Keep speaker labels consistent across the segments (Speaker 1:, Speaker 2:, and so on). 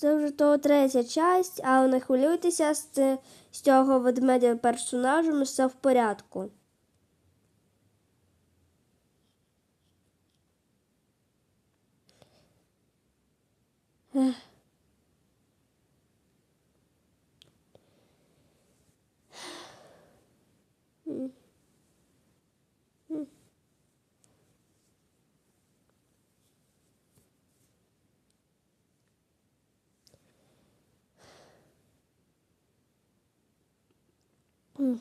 Speaker 1: Це вже то третя часть, але не хвилюйтеся з, з цього ведмедя персонажем, все в порядку. Ех. М.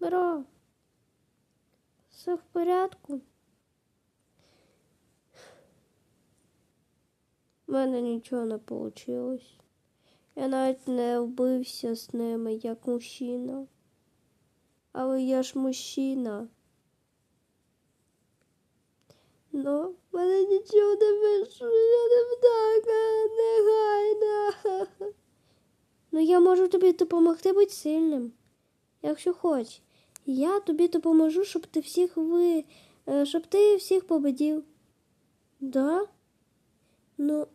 Speaker 1: Бро, все в порядку. У мене нічого не вийшло. Я навіть не вбився з ними як мужчина. Але я ж мужчина. Ну, мене нічого не вийшло, я не вдака, негайно. Ну, я можу тобі допомогти бути сильним, якщо хочеш. Я тобі допоможу, щоб ти всіх ви. е, щоб ти всіх победив. Да? Ну,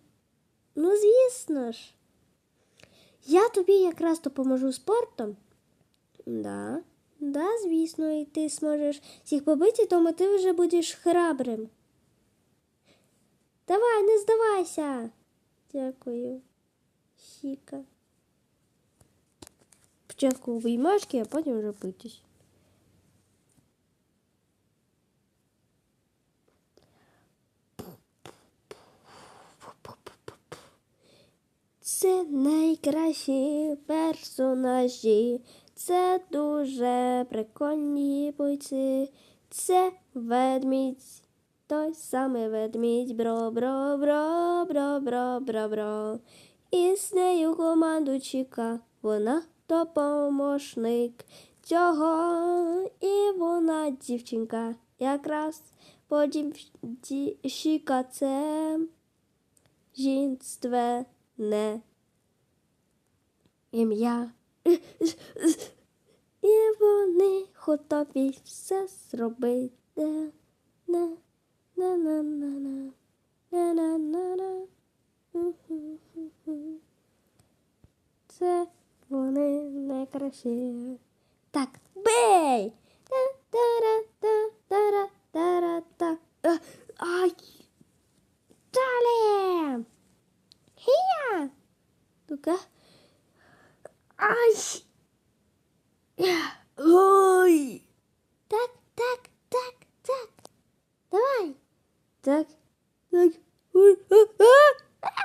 Speaker 1: ну, звісно ж. Я тобі якраз допоможу спортом. Да, да, звісно, і ти зможеш всіх побити, тому ти вже будеш храбрим. Давай, не здавайся. Дякую. Сіка. Спочатку обіймашки, а потім вже битись. Це найкращі персонажі, це дуже прикольні бойці. Це ведмідь, той самий ведмідь, бро, бро, бро, бро, бро, бро, бро. І з нею команду Чіка, вона допоможник цього, і вона дівчинка, якраз потім Чіка це жінстве не ім'я. І вони готові все зробити. На. Це вони найкращі. Так, бей! Та-та-ра-та-та-ра-та-ра-та. Е, Ай! Далі! Хія! Ну-ка. Ай! Ой! Так, tac, tac, ah!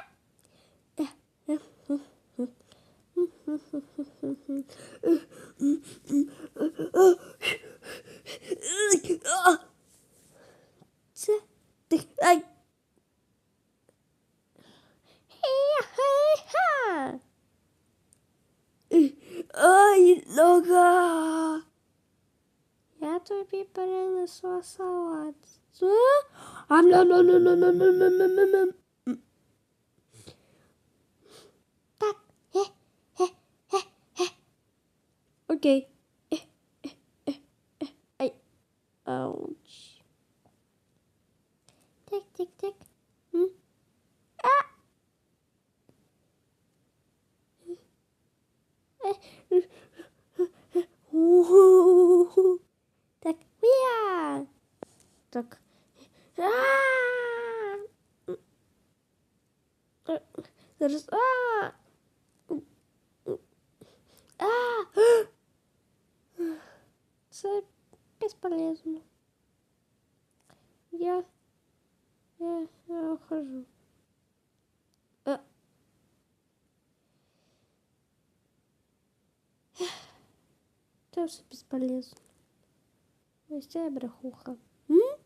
Speaker 1: Ai. Ai, logo! Já tô preparando a sua salada. Sua? I'm no no no no no no no no no no. Okay. I ouch. Tick tick tick. Зараз. А! А! Це безполезно. Я, я, я ухожу. А. Все безполезно. Ось це брехуха. М?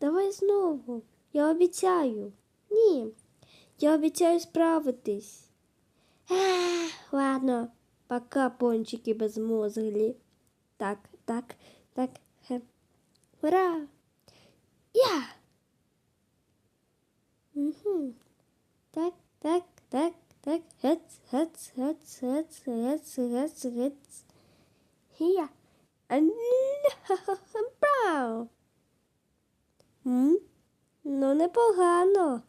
Speaker 1: Давай знову. Я обіцяю. Ні. Я обіцяю справитись. А, ладно, пока пончики безмозглі. Так, так, так. Хе. Ура! Я! Угу. Так, так, так, так. Гец, гец, гец, гец, гец, гец, гец. Я. Ну, непогано.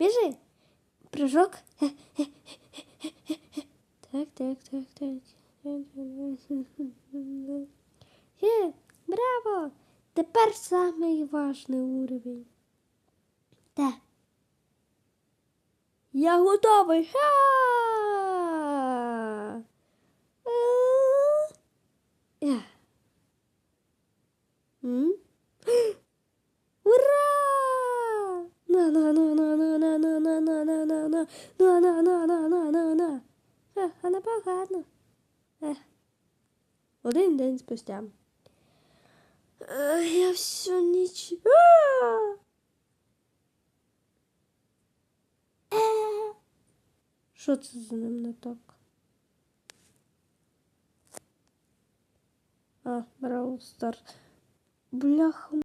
Speaker 1: Біжи. Прыжок. Так, так, так, так. Є, браво! Тепер самий важний уровень. Так. Я готовий. Ха! Непогано. Е. Один день спустя. Е, Я всю ніч. Е. Що це за ним не так? А, Браул Стар. Бляха.